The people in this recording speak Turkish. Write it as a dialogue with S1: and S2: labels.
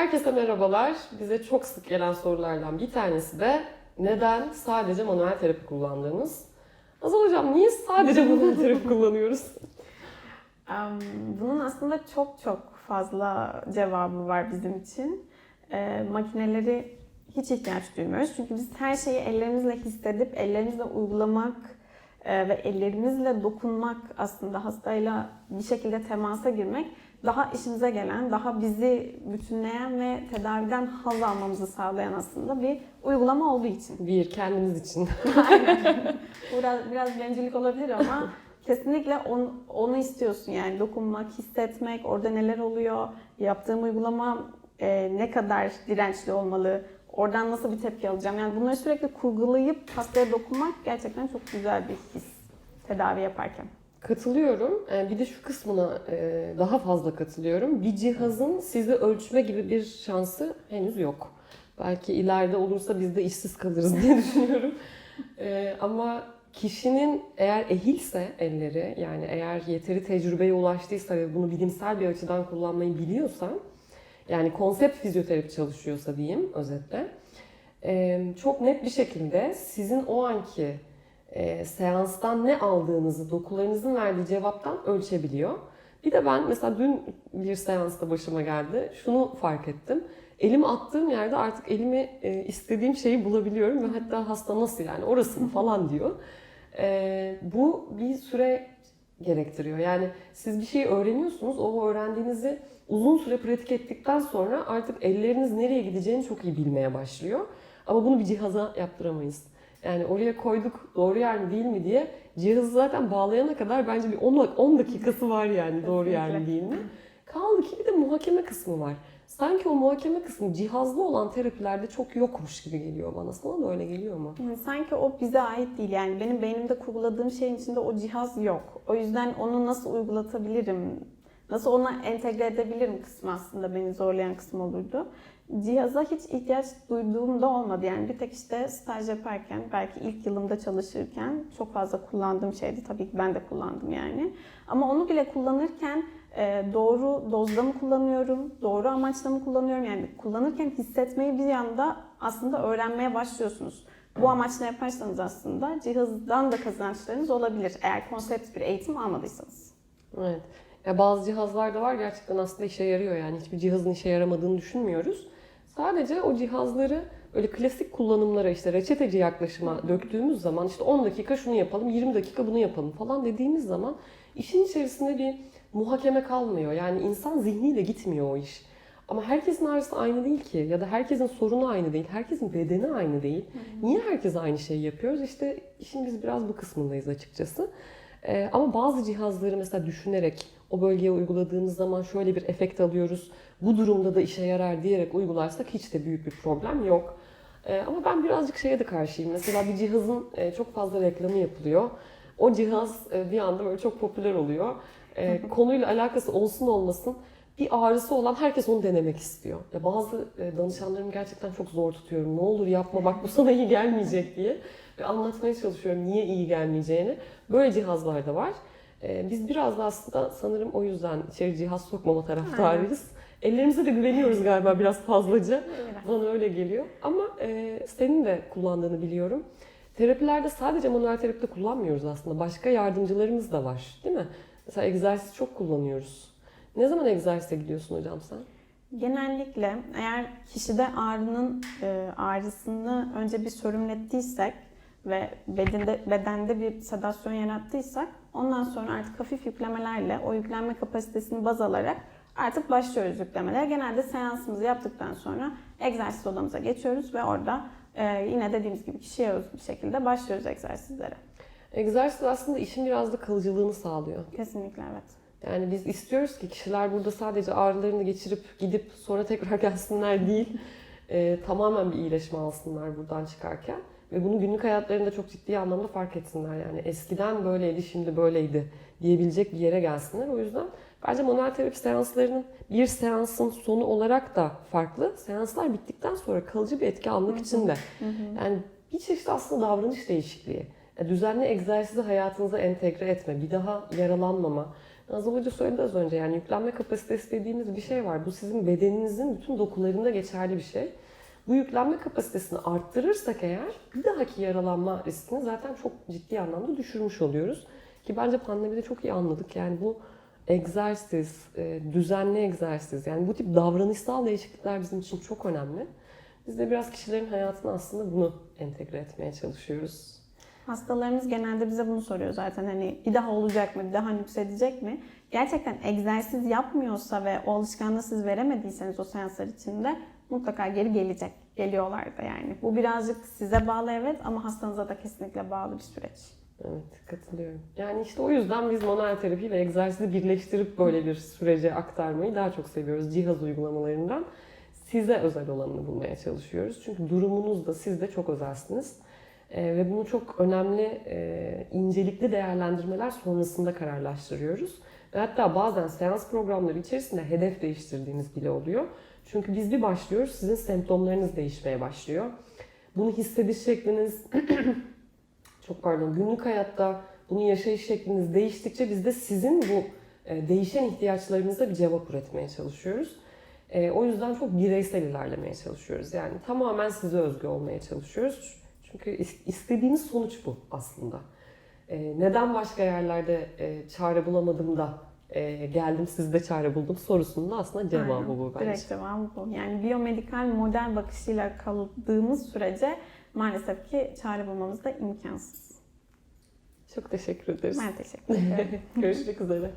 S1: Herkese merhabalar. Bize çok sık gelen sorulardan bir tanesi de neden sadece manuel terapi kullandığınız? Azal hocam niye sadece manuel terapi kullanıyoruz?
S2: Bunun aslında çok çok fazla cevabı var bizim için. E, makineleri hiç ihtiyaç duymuyoruz. Çünkü biz her şeyi ellerimizle hissedip, ellerimizle uygulamak e, ve ellerimizle dokunmak aslında hastayla bir şekilde temasa girmek daha işimize gelen, daha bizi bütünleyen ve tedaviden haz almamızı sağlayan aslında bir uygulama olduğu için.
S1: Bir, kendimiz için.
S2: Biraz, biraz bencillik olabilir ama kesinlikle onu, onu istiyorsun yani dokunmak, hissetmek, orada neler oluyor, yaptığım uygulama e, ne kadar dirençli olmalı, oradan nasıl bir tepki alacağım. Yani bunları sürekli kurgulayıp hastaya dokunmak gerçekten çok güzel bir his tedavi yaparken.
S1: Katılıyorum. Ee, Bir de şu kısmına e, daha fazla katılıyorum. Bir cihazın sizi ölçme gibi bir şansı henüz yok. Belki ileride olursa biz de işsiz kalırız diye düşünüyorum. Ee, Ama kişinin eğer ehilse elleri, yani eğer yeteri tecrübeye ulaştıysa ve bunu bilimsel bir açıdan kullanmayı biliyorsa, yani konsept fizyoterapi çalışıyorsa diyeyim özetle, e, çok net bir şekilde sizin o anki e, seanstan ne aldığınızı, dokularınızın verdiği cevaptan ölçebiliyor. Bir de ben mesela dün bir seansta başıma geldi. Şunu fark ettim. Elimi attığım yerde artık elimi e, istediğim şeyi bulabiliyorum ve hatta hasta nasıl yani orası mı falan diyor. E, bu bir süre gerektiriyor. Yani siz bir şeyi öğreniyorsunuz. O öğrendiğinizi uzun süre pratik ettikten sonra artık elleriniz nereye gideceğini çok iyi bilmeye başlıyor. Ama bunu bir cihaza yaptıramayız. Yani oraya koyduk doğru yer mi değil mi diye cihazı zaten bağlayana kadar bence bir 10, 10 dakikası var yani doğru yer mi değil mi? Kaldı ki bir de muhakeme kısmı var. Sanki o muhakeme kısmı cihazlı olan terapilerde çok yokmuş gibi geliyor bana. Sana da öyle geliyor mu?
S2: Yani sanki o bize ait değil yani benim beynimde kurguladığım şeyin içinde o cihaz yok. O yüzden onu nasıl uygulatabilirim, nasıl ona entegre edebilirim kısmı aslında beni zorlayan kısım olurdu. Cihaza hiç ihtiyaç duyduğum da olmadı yani bir tek işte staj yaparken belki ilk yılımda çalışırken çok fazla kullandığım şeydi tabii ki ben de kullandım yani. Ama onu bile kullanırken e, doğru dozda mı kullanıyorum, doğru amaçla mı kullanıyorum yani kullanırken hissetmeyi bir yanda aslında öğrenmeye başlıyorsunuz. Bu amaçla yaparsanız aslında cihazdan da kazançlarınız olabilir eğer konsept bir eğitim almadıysanız.
S1: Evet. Ya bazı cihazlar da var gerçekten aslında işe yarıyor yani hiçbir cihazın işe yaramadığını düşünmüyoruz. Sadece o cihazları öyle klasik kullanımlara işte reçeteci yaklaşıma döktüğümüz zaman işte 10 dakika şunu yapalım, 20 dakika bunu yapalım falan dediğimiz zaman işin içerisinde bir muhakeme kalmıyor. Yani insan zihniyle gitmiyor o iş. Ama herkesin ağrısı aynı değil ki ya da herkesin sorunu aynı değil, herkesin bedeni aynı değil. Niye herkes aynı şeyi yapıyoruz? İşte işin biz biraz bu kısmındayız açıkçası. Ee, ama bazı cihazları mesela düşünerek o bölgeye uyguladığımız zaman şöyle bir efekt alıyoruz. Bu durumda da işe yarar diyerek uygularsak hiç de büyük bir problem yok. Ee, ama ben birazcık şeye de karşıyım. Mesela bir cihazın e, çok fazla reklamı yapılıyor. O cihaz e, bir anda böyle çok popüler oluyor. E, konuyla alakası olsun olmasın bir ağrısı olan herkes onu denemek istiyor. Ya bazı e, danışanlarımı gerçekten çok zor tutuyorum. Ne olur yapma bak bu sana iyi gelmeyecek diye. Ve anlatmaya çalışıyorum niye iyi gelmeyeceğini. Böyle cihazlar da var. E, Biz biraz da aslında sanırım o yüzden içeri cihaz sokmama taraftarıyız. Ellerimize de güveniyoruz galiba biraz fazlaca. Bana öyle geliyor. Ama e, senin de kullandığını biliyorum. Terapilerde sadece manuel terapide kullanmıyoruz aslında. Başka yardımcılarımız da var değil mi? Mesela egzersiz çok kullanıyoruz. Ne zaman egzersize gidiyorsun hocam sen?
S2: Genellikle eğer kişide ağrının e, ağrısını önce bir sörümlettiysek ve bedende, bedende bir sedasyon yarattıysak ondan sonra artık hafif yüklemelerle o yüklenme kapasitesini baz alarak artık başlıyoruz yüklemelere. Genelde seansımızı yaptıktan sonra egzersiz odamıza geçiyoruz ve orada e, yine dediğimiz gibi kişiye özgü bir şekilde başlıyoruz egzersizlere.
S1: Egzersiz aslında işin biraz da kalıcılığını sağlıyor.
S2: Kesinlikle evet.
S1: Yani biz istiyoruz ki kişiler burada sadece ağrılarını geçirip gidip sonra tekrar gelsinler değil. e, tamamen bir iyileşme alsınlar buradan çıkarken. Ve bunu günlük hayatlarında çok ciddi anlamda fark etsinler. Yani eskiden böyleydi şimdi böyleydi diyebilecek bir yere gelsinler. O yüzden bence manuel terapi seanslarının bir seansın sonu olarak da farklı. Seanslar bittikten sonra kalıcı bir etki almak için de. Yani bir çeşit aslında davranış değişikliği. Yani düzenli egzersizi hayatınıza entegre etme, bir daha yaralanmama. Nazlı Hoca söyledi az önce yani yüklenme kapasitesi dediğimiz bir şey var. Bu sizin bedeninizin bütün dokularında geçerli bir şey. Bu yüklenme kapasitesini arttırırsak eğer bir dahaki yaralanma riskini zaten çok ciddi anlamda düşürmüş oluyoruz. Ki bence pandemide çok iyi anladık. Yani bu egzersiz, e, düzenli egzersiz yani bu tip davranışsal değişiklikler bizim için çok önemli. Biz de biraz kişilerin hayatına aslında bunu entegre etmeye çalışıyoruz.
S2: Hastalarımız genelde bize bunu soruyor zaten hani bir daha olacak mı, bir daha nüksedecek mi? Gerçekten egzersiz yapmıyorsa ve o alışkanlığı siz veremediyseniz o seanslar içinde mutlaka geri gelecek. Geliyorlar da yani. Bu birazcık size bağlı evet ama hastanıza da kesinlikle bağlı bir süreç.
S1: Evet, katılıyorum. Yani işte o yüzden biz manuel terapi ve egzersizi birleştirip böyle bir sürece aktarmayı daha çok seviyoruz. Cihaz uygulamalarından size özel olanını bulmaya çalışıyoruz. Çünkü durumunuz da siz de çok özelsiniz. Ee, ve bunu çok önemli, e, incelikli değerlendirmeler sonrasında kararlaştırıyoruz. Ve hatta bazen seans programları içerisinde hedef değiştirdiğimiz bile oluyor. Çünkü biz bir başlıyoruz, sizin semptomlarınız değişmeye başlıyor. Bunu hissediş şekliniz, çok pardon günlük hayatta bunu yaşayış şekliniz değiştikçe biz de sizin bu e, değişen ihtiyaçlarınıza bir cevap üretmeye çalışıyoruz. E, o yüzden çok bireysel ilerlemeye çalışıyoruz. Yani tamamen size özgü olmaya çalışıyoruz. Çünkü is- istediğimiz sonuç bu aslında. E, neden başka yerlerde e, çare bulamadım da e, geldim sizde çare buldum sorusunun da aslında cevabı
S2: Aynen.
S1: bu bence.
S2: Direkt cevabı bu. Yani biyomedikal model bakışıyla kaldığımız sürece maalesef ki çare bulmamız da imkansız.
S1: Çok teşekkür ederiz.
S2: Ben teşekkür ederim.
S1: Görüşmek üzere.